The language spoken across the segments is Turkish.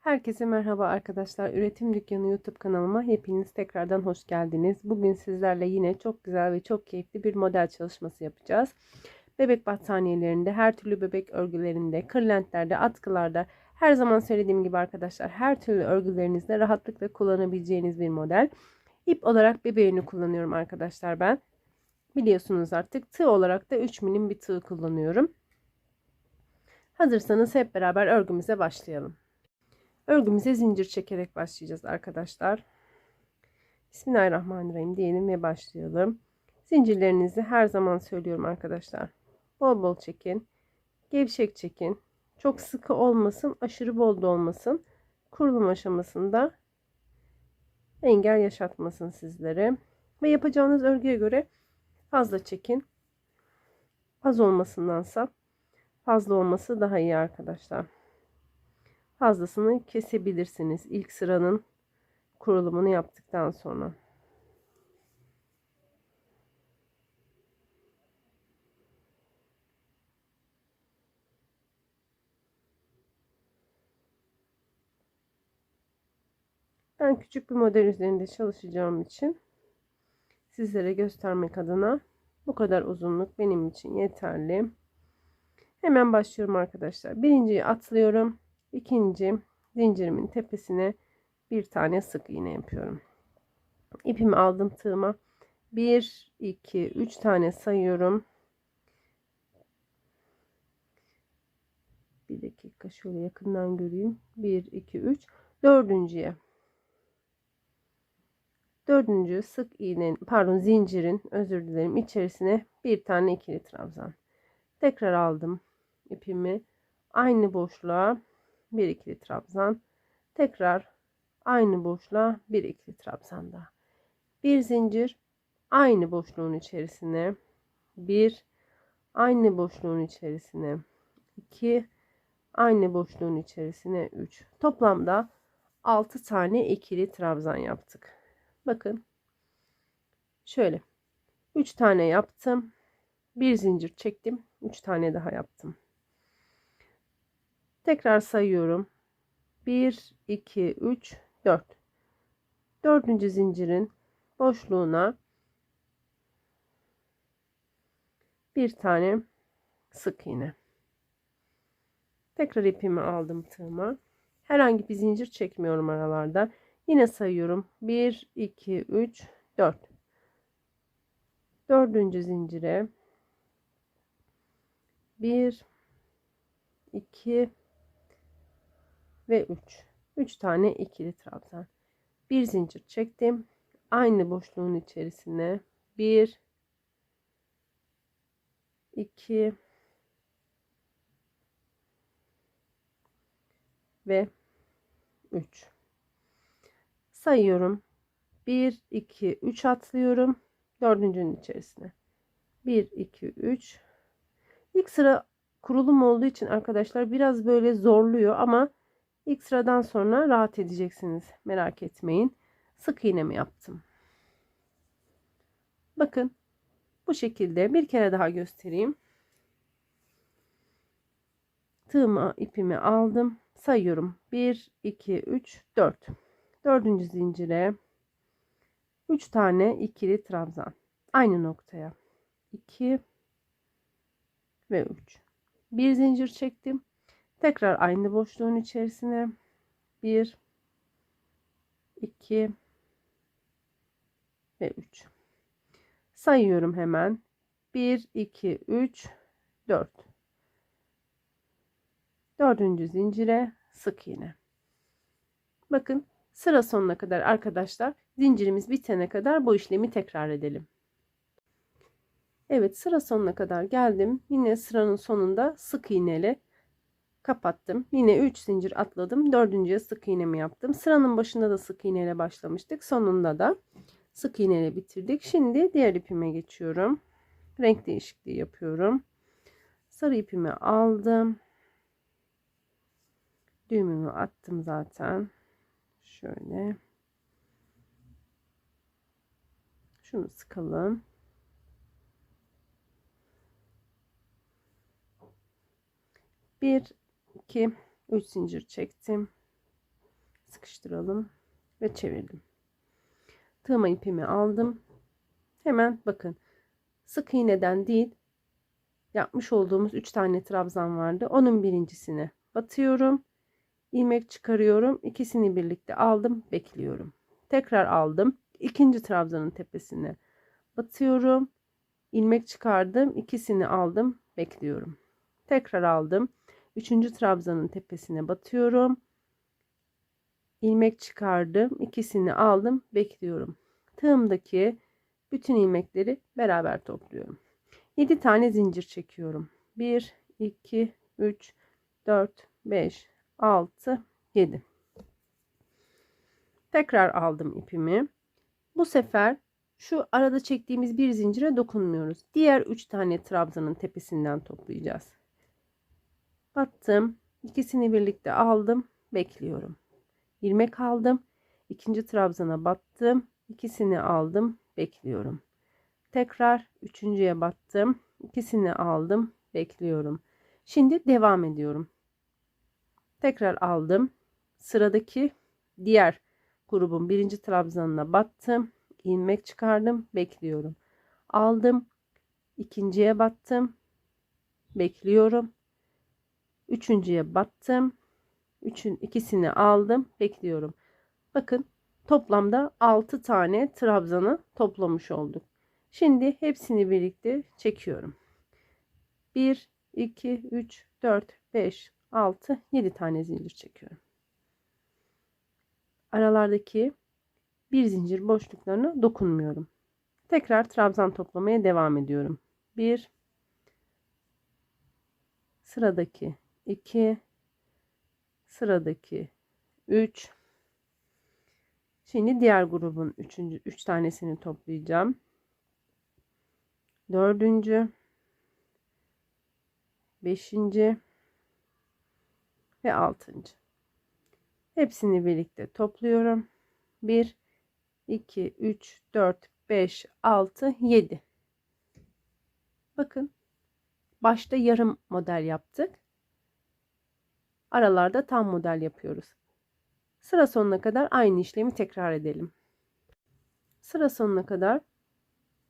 Herkese merhaba arkadaşlar. Üretim Dükkanı YouTube kanalıma hepiniz tekrardan hoş geldiniz. Bugün sizlerle yine çok güzel ve çok keyifli bir model çalışması yapacağız. Bebek battaniyelerinde, her türlü bebek örgülerinde, kırlentlerde, atkılarda, her zaman söylediğim gibi arkadaşlar her türlü örgülerinizde rahatlıkla kullanabileceğiniz bir model. İp olarak bebeğini kullanıyorum arkadaşlar ben. Biliyorsunuz artık tığ olarak da 3 milim bir tığ kullanıyorum. Hazırsanız hep beraber örgümüze başlayalım. Örgümüze zincir çekerek başlayacağız arkadaşlar. Bismillahirrahmanirrahim diyelim ve başlayalım. Zincirlerinizi her zaman söylüyorum arkadaşlar. Bol bol çekin. Gevşek çekin. Çok sıkı olmasın, aşırı bol da olmasın. Kurulum aşamasında engel yaşatmasın sizlere. Ve yapacağınız örgüye göre fazla çekin. Az olmasındansa fazla olması daha iyi arkadaşlar fazlasını kesebilirsiniz. ilk sıranın kurulumunu yaptıktan sonra. Ben küçük bir model üzerinde çalışacağım için sizlere göstermek adına bu kadar uzunluk benim için yeterli. Hemen başlıyorum arkadaşlar. Birinciyi atlıyorum ikinci zincirimin tepesine bir tane sık iğne yapıyorum. İpimi aldım tığıma. 1 2 3 tane sayıyorum. Bir dakika şöyle yakından göreyim. 1 2 3 dördüncüye dördüncü sık iğnenin pardon zincirin özür dilerim içerisine bir tane ikili trabzan tekrar aldım ipimi aynı boşluğa bir ikili trabzan. Tekrar aynı boşluğa bir ikili trabzan daha. Bir zincir aynı boşluğun içerisine bir aynı boşluğun içerisine iki aynı boşluğun içerisine 3 toplamda 6 tane ikili trabzan yaptık. Bakın şöyle. 3 tane yaptım. Bir zincir çektim. 3 tane daha yaptım Tekrar sayıyorum. 1, 2, 3, 4. Dördüncü zincirin boşluğuna bir tane sık iğne. Tekrar ipimi aldım tığıma. Herhangi bir zincir çekmiyorum aralarda. Yine sayıyorum. 1, 2, 3, 4. Dördüncü zincire 1, 2, ve 3. 3 tane ikili trabzan. Bir zincir çektim. Aynı boşluğun içerisine 1 2 ve 3 sayıyorum 1 2 3 atlıyorum dördüncünün içerisine 1 2 3 ilk sıra kurulum olduğu için arkadaşlar biraz böyle zorluyor ama İlk sıradan sonra rahat edeceksiniz. Merak etmeyin. Sık iğne mi yaptım? Bakın bu şekilde bir kere daha göstereyim. Tığımı ipimi aldım. Sayıyorum. 1, 2, 3, 4. Dördüncü zincire 3 tane ikili trabzan. Aynı noktaya. 2 ve 3. Bir zincir çektim. Tekrar aynı boşluğun içerisine. 1 2 ve 3 sayıyorum hemen. 1 2 3 4 dördüncü zincire sık iğne. Bakın sıra sonuna kadar arkadaşlar zincirimiz bitene kadar bu işlemi tekrar edelim. Evet sıra sonuna kadar geldim. Yine sıranın sonunda sık iğneli kapattım. Yine 3 zincir atladım. Dördüncüye sık iğnemi yaptım. Sıranın başında da sık iğne ile başlamıştık. Sonunda da sık iğne ile bitirdik. Şimdi diğer ipime geçiyorum. Renk değişikliği yapıyorum. Sarı ipimi aldım. Düğümümü attım zaten. Şöyle. Şunu sıkalım. Bir 2 3 zincir çektim sıkıştıralım ve çevirdim. Tığma ipimi aldım. Hemen bakın sık iğneden değil yapmış olduğumuz 3 tane trabzan vardı. Onun birincisine batıyorum. ilmek çıkarıyorum. İkisini birlikte aldım. Bekliyorum. Tekrar aldım. İkinci trabzanın tepesine batıyorum. ilmek çıkardım. ikisini aldım. Bekliyorum. Tekrar aldım. Üçüncü trabzanın tepesine batıyorum. ilmek çıkardım. ikisini aldım. Bekliyorum. Tığımdaki bütün ilmekleri beraber topluyorum. 7 tane zincir çekiyorum. 1, 2, 3, 4, 5, 6, 7. Tekrar aldım ipimi. Bu sefer şu arada çektiğimiz bir zincire dokunmuyoruz. Diğer 3 tane trabzanın tepesinden toplayacağız. Battım. İkisini birlikte aldım. Bekliyorum. ilmek aldım. İkinci trabzana battım. İkisini aldım. Bekliyorum. Tekrar üçüncüye battım. İkisini aldım. Bekliyorum. Şimdi devam ediyorum. Tekrar aldım. Sıradaki diğer grubun birinci trabzanına battım. ilmek çıkardım. Bekliyorum. Aldım. ikinciye battım. Bekliyorum. Üçüncüye battım. Üçün ikisini aldım. Bekliyorum. Bakın toplamda 6 tane trabzanı toplamış olduk. Şimdi hepsini birlikte çekiyorum. 1, 2, 3, 4, 5, 6, 7 tane zincir çekiyorum. Aralardaki bir zincir boşluklarına dokunmuyorum. Tekrar trabzan toplamaya devam ediyorum. 1 sıradaki 2 sıradaki 3 Şimdi diğer grubun 3. 3 tanesini toplayacağım dördüncü, beşinci ve altıncı. Hepsini birlikte topluyorum. 1, 2, 3, 4, 5, 6, 7. Bakın başta yarım model yaptık. Aralarda tam model yapıyoruz. Sıra sonuna kadar aynı işlemi tekrar edelim. Sıra sonuna kadar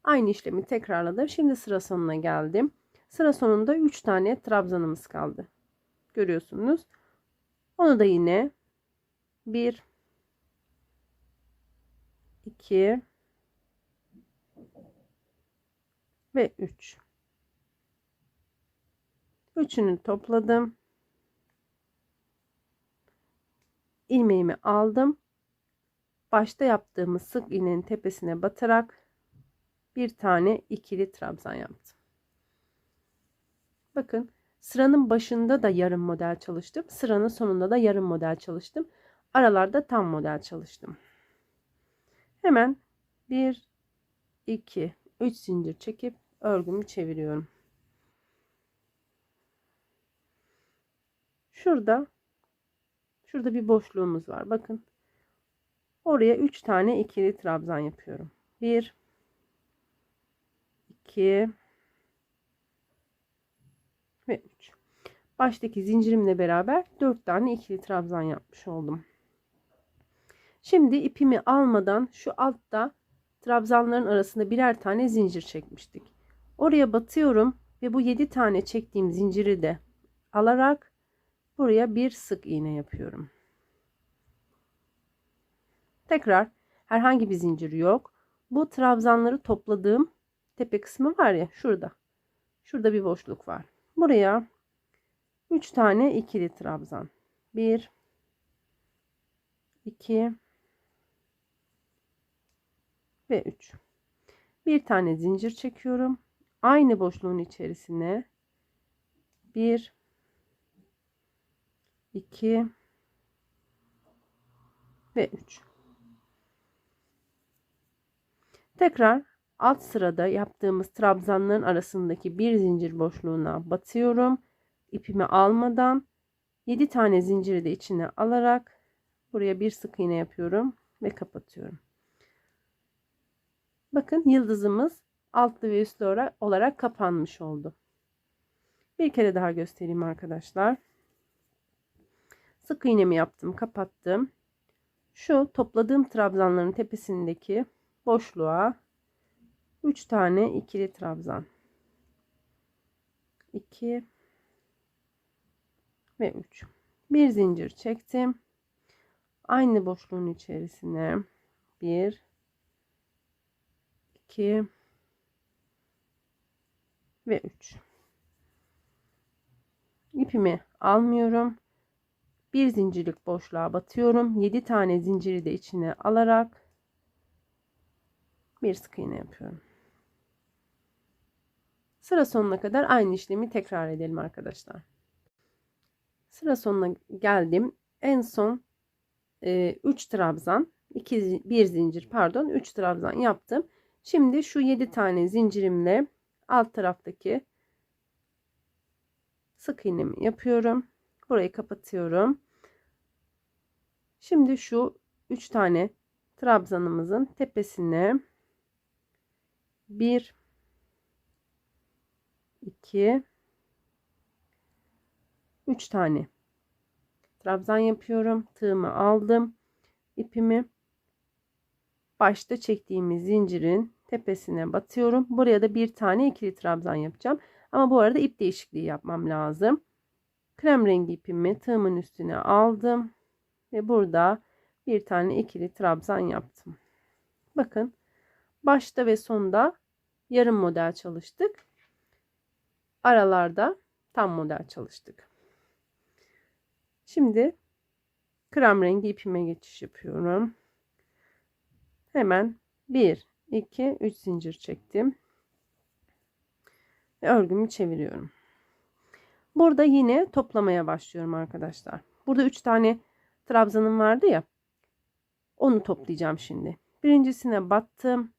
Aynı işlemi tekrarladım. Şimdi sıra sonuna geldim. Sıra sonunda 3 tane trabzanımız kaldı. Görüyorsunuz. Onu da yine 1 2 ve 3. Üçünü topladım. İlmeğimi aldım. Başta yaptığımız sık iğnenin tepesine batarak bir tane ikili trabzan yaptım. Bakın sıranın başında da yarım model çalıştım. Sıranın sonunda da yarım model çalıştım. Aralarda tam model çalıştım. Hemen 1 2 3 zincir çekip örgümü çeviriyorum. Şurada şurada bir boşluğumuz var. Bakın. Oraya 3 tane ikili trabzan yapıyorum. 1 2 ve 3. Baştaki zincirimle beraber 4 tane ikili trabzan yapmış oldum. Şimdi ipimi almadan şu altta trabzanların arasında birer tane zincir çekmiştik. Oraya batıyorum ve bu 7 tane çektiğim zinciri de alarak buraya bir sık iğne yapıyorum. Tekrar herhangi bir zincir yok. Bu trabzanları topladığım tepe kısmı var ya şurada. Şurada bir boşluk var. Buraya 3 tane ikili trabzan. 1 2 ve 3. Bir tane zincir çekiyorum. Aynı boşluğun içerisine 1 2 ve 3. Tekrar alt sırada yaptığımız trabzanların arasındaki bir zincir boşluğuna batıyorum. İpimi almadan 7 tane zinciri de içine alarak buraya bir sık iğne yapıyorum ve kapatıyorum. Bakın yıldızımız altlı ve üstlü olarak kapanmış oldu. Bir kere daha göstereyim arkadaşlar. Sık iğnemi yaptım, kapattım. Şu topladığım trabzanların tepesindeki boşluğa 3 tane ikili trabzan. 2 ve 3. Bir zincir çektim. Aynı boşluğun içerisine 1 2 ve 3. İpimi almıyorum. Bir zincirlik boşluğa batıyorum. 7 tane zinciri de içine alarak bir sık iğne yapıyorum. Sıra sonuna kadar aynı işlemi tekrar edelim arkadaşlar. Sıra sonuna geldim. En son 3 e, trabzan, 2 1 zincir pardon, 3 trabzan yaptım. Şimdi şu 7 tane zincirimle alt taraftaki sık iğnemi yapıyorum. Burayı kapatıyorum. Şimdi şu 3 tane trabzanımızın tepesine 1 2 3 tane trabzan yapıyorum. Tığımı aldım. ipimi başta çektiğimiz zincirin tepesine batıyorum. Buraya da bir tane ikili trabzan yapacağım. Ama bu arada ip değişikliği yapmam lazım. Krem rengi ipimi tığımın üstüne aldım. Ve burada bir tane ikili trabzan yaptım. Bakın başta ve sonda yarım model çalıştık. Aralarda tam model çalıştık. Şimdi krem rengi ipime geçiş yapıyorum. Hemen 1, 2, 3 zincir çektim. Ve örgümü çeviriyorum. Burada yine toplamaya başlıyorum arkadaşlar. Burada 3 tane trabzanım vardı ya. Onu toplayacağım şimdi. Birincisine battım.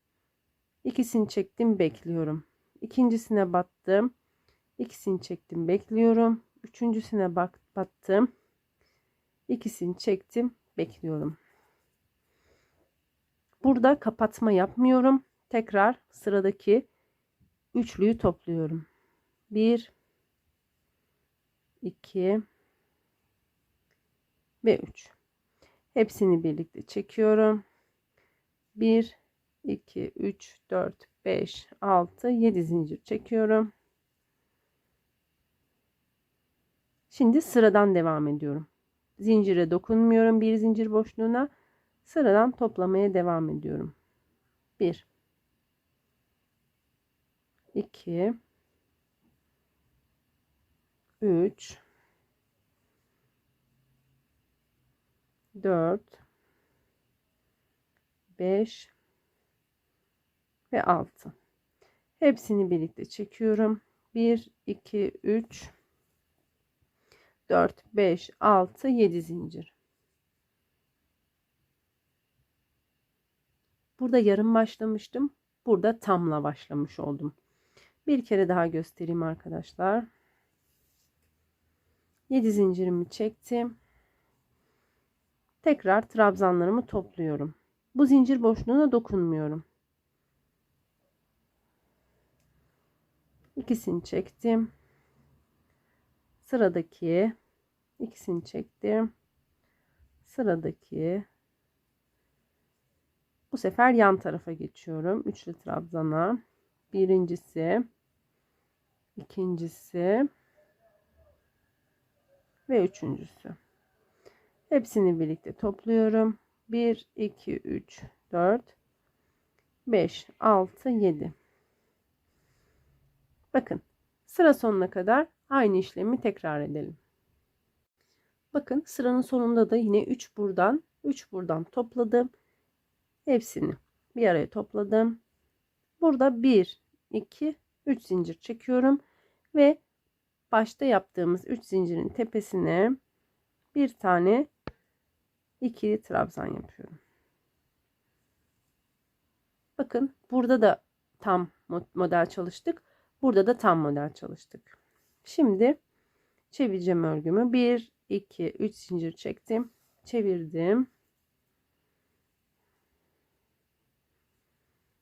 İkisini çektim bekliyorum. İkincisine battım. İkisini çektim bekliyorum. Üçüncüsüne bak battım. İkisini çektim bekliyorum. Burada kapatma yapmıyorum. Tekrar sıradaki üçlüyü topluyorum. 1 2 ve 3. Hepsini birlikte çekiyorum. 1 2 3 4 5 6 7 zincir çekiyorum. Şimdi sıradan devam ediyorum. Zincire dokunmuyorum bir zincir boşluğuna. Sıradan toplamaya devam ediyorum. 1 2 3 4 5 ve 6 hepsini birlikte çekiyorum. 1 2 3 4 5 6 7 zincir. Burada yarım başlamıştım. Burada tamla başlamış oldum. Bir kere daha göstereyim arkadaşlar 7 zincirimi çektim Tekrar trabzanlarımı topluyorum. Bu zincir boşluğuna dokunmuyorum. İkisini çektim. Sıradaki ikisini çektim. Sıradaki bu sefer yan tarafa geçiyorum. Üçlü trabzana. Birincisi, ikincisi ve üçüncüsü. Hepsini birlikte topluyorum. 1, 2, 3, 4, 5, 6, 7. Bakın sıra sonuna kadar aynı işlemi tekrar edelim. Bakın sıranın sonunda da yine 3 buradan 3 buradan topladım. Hepsini bir araya topladım. Burada 1, 2, 3 zincir çekiyorum ve başta yaptığımız 3 zincirin tepesine bir tane ikili trabzan yapıyorum. Bakın burada da tam model çalıştık. Burada da tam model çalıştık. Şimdi çevireceğim örgümü. 1 2 3 zincir çektim. Çevirdim.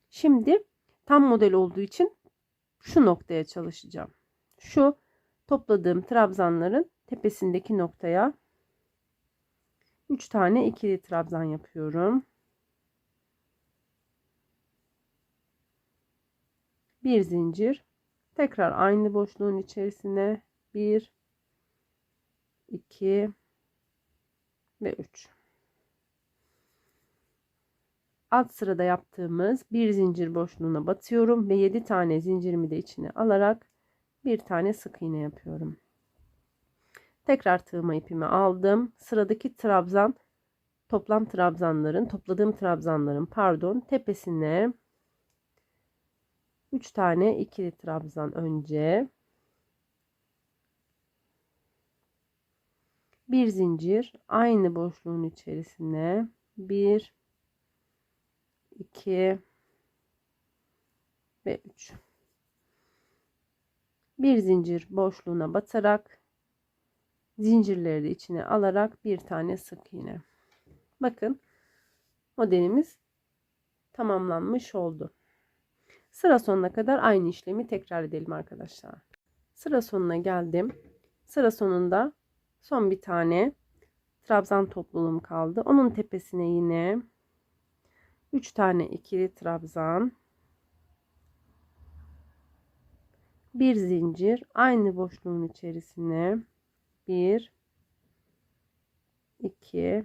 Şimdi tam model olduğu için şu noktaya çalışacağım. Şu topladığım trabzanların tepesindeki noktaya 3 tane ikili trabzan yapıyorum. Bir zincir. Tekrar aynı boşluğun içerisine 1 2 ve 3. Alt sırada yaptığımız bir zincir boşluğuna batıyorum ve 7 tane zincirimi de içine alarak bir tane sık iğne yapıyorum. Tekrar tığıma ipimi aldım. Sıradaki trabzan toplam trabzanların, topladığım trabzanların pardon tepesine 3 tane ikili trabzan önce bir zincir aynı boşluğun içerisine 1 2 ve 3 bir zincir boşluğuna batarak zincirleri de içine alarak bir tane sık iğne bakın modelimiz tamamlanmış oldu. Sıra sonuna kadar aynı işlemi tekrar edelim arkadaşlar. Sıra sonuna geldim. Sıra sonunda son bir tane trabzan topluluğum kaldı. Onun tepesine yine 3 tane ikili trabzan bir zincir aynı boşluğun içerisine 1 2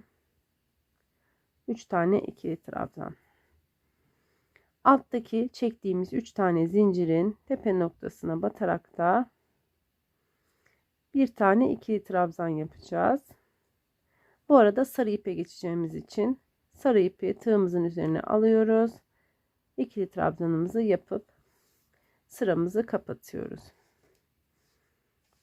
3 tane ikili trabzan alttaki çektiğimiz 3 tane zincirin tepe noktasına batarak da bir tane ikili trabzan yapacağız bu arada sarı ipe geçeceğimiz için sarı ipi tığımızın üzerine alıyoruz. İkili trabzanımızı yapıp sıramızı kapatıyoruz.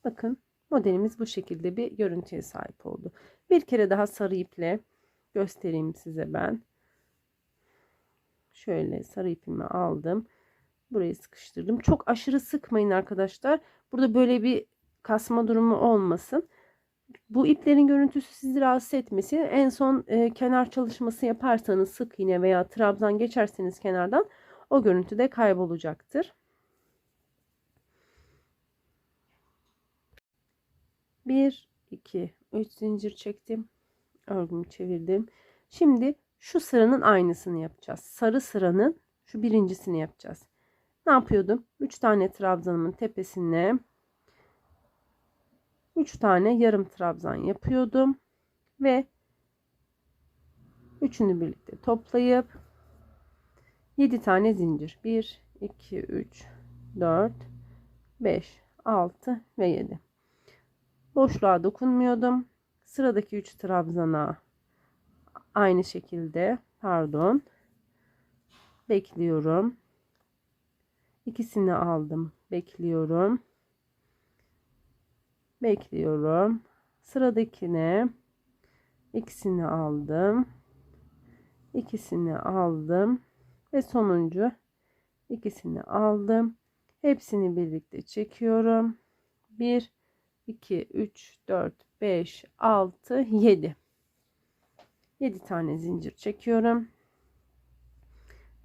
Bakın modelimiz bu şekilde bir görüntüye sahip oldu. Bir kere daha sarı iple göstereyim size ben. Şöyle sarı ipimi aldım. Burayı sıkıştırdım. Çok aşırı sıkmayın arkadaşlar. Burada böyle bir kasma durumu olmasın bu iplerin görüntüsü sizi rahatsız etmesin. En son e, kenar çalışması yaparsanız sık iğne veya trabzan geçerseniz kenardan o görüntü de kaybolacaktır. Bir, iki, üç zincir çektim. Örgümü çevirdim. Şimdi şu sıranın aynısını yapacağız. Sarı sıranın şu birincisini yapacağız. Ne yapıyordum? Üç tane trabzanımın tepesine 3 tane yarım trabzan yapıyordum ve üçünü birlikte toplayıp 7 tane zincir 1 2 3 4 5 6 ve 7 boşluğa dokunmuyordum sıradaki 3 trabzana aynı şekilde pardon bekliyorum ikisini aldım bekliyorum bekliyorum. Sıradakine ikisini aldım. ikisini aldım ve sonuncu ikisini aldım. Hepsini birlikte çekiyorum. 1 2 3 4 5 6 7 7 tane zincir çekiyorum.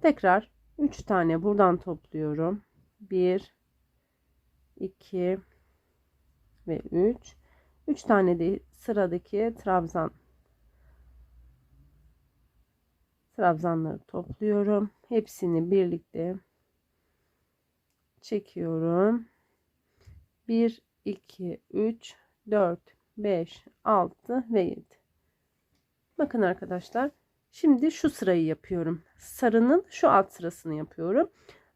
Tekrar 3 tane buradan topluyorum. 1 2 ve 3. 3 tane de sıradaki trabzan trabzanları topluyorum. Hepsini birlikte çekiyorum. 1 2 3 4 5 6 ve 7. Bakın arkadaşlar. Şimdi şu sırayı yapıyorum. Sarının şu alt sırasını yapıyorum.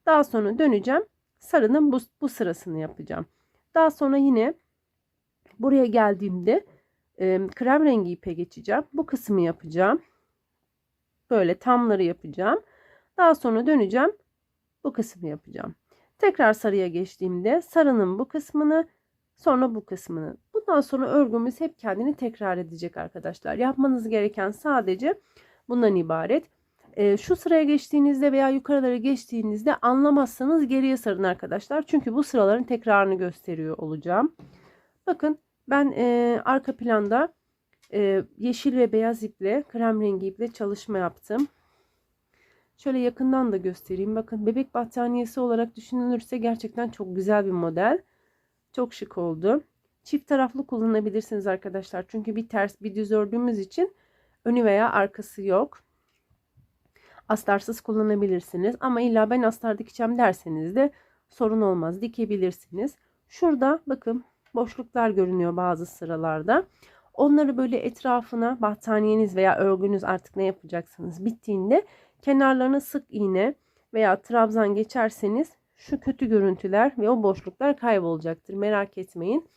Daha sonra döneceğim. Sarının bu, bu sırasını yapacağım. Daha sonra yine Buraya geldiğimde e, krem rengi ipe geçeceğim. Bu kısmı yapacağım. Böyle tamları yapacağım. Daha sonra döneceğim. Bu kısmı yapacağım. Tekrar sarıya geçtiğimde sarının bu kısmını sonra bu kısmını. Bundan sonra örgümüz hep kendini tekrar edecek arkadaşlar. Yapmanız gereken sadece bundan ibaret. E, şu sıraya geçtiğinizde veya yukarılara geçtiğinizde anlamazsanız geriye sarın arkadaşlar. Çünkü bu sıraların tekrarını gösteriyor olacağım. Bakın ben e, arka planda e, yeşil ve beyaz iple krem rengi iple çalışma yaptım. Şöyle yakından da göstereyim. Bakın bebek battaniyesi olarak düşünülürse gerçekten çok güzel bir model. Çok şık oldu. Çift taraflı kullanabilirsiniz arkadaşlar. Çünkü bir ters bir düz ördüğümüz için Önü veya arkası yok. Astarsız kullanabilirsiniz ama illa ben astar dikeceğim derseniz de sorun olmaz. Dikebilirsiniz. Şurada bakın boşluklar görünüyor bazı sıralarda. Onları böyle etrafına battaniyeniz veya örgünüz artık ne yapacaksınız bittiğinde kenarlarına sık iğne veya trabzan geçerseniz şu kötü görüntüler ve o boşluklar kaybolacaktır. Merak etmeyin.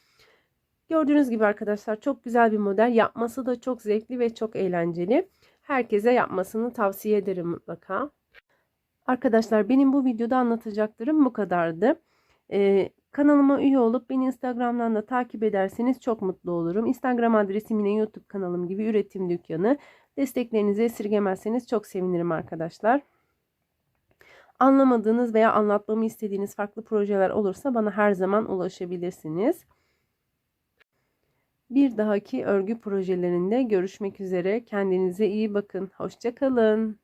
Gördüğünüz gibi arkadaşlar çok güzel bir model. Yapması da çok zevkli ve çok eğlenceli. Herkese yapmasını tavsiye ederim mutlaka. Arkadaşlar benim bu videoda anlatacaklarım bu kadardı. Ee, kanalıma üye olup beni Instagram'dan da takip ederseniz çok mutlu olurum. Instagram adresim yine YouTube kanalım gibi üretim dükkanı. Desteklerinizi esirgemezseniz çok sevinirim arkadaşlar. Anlamadığınız veya anlatmamı istediğiniz farklı projeler olursa bana her zaman ulaşabilirsiniz. Bir dahaki örgü projelerinde görüşmek üzere. Kendinize iyi bakın. Hoşçakalın.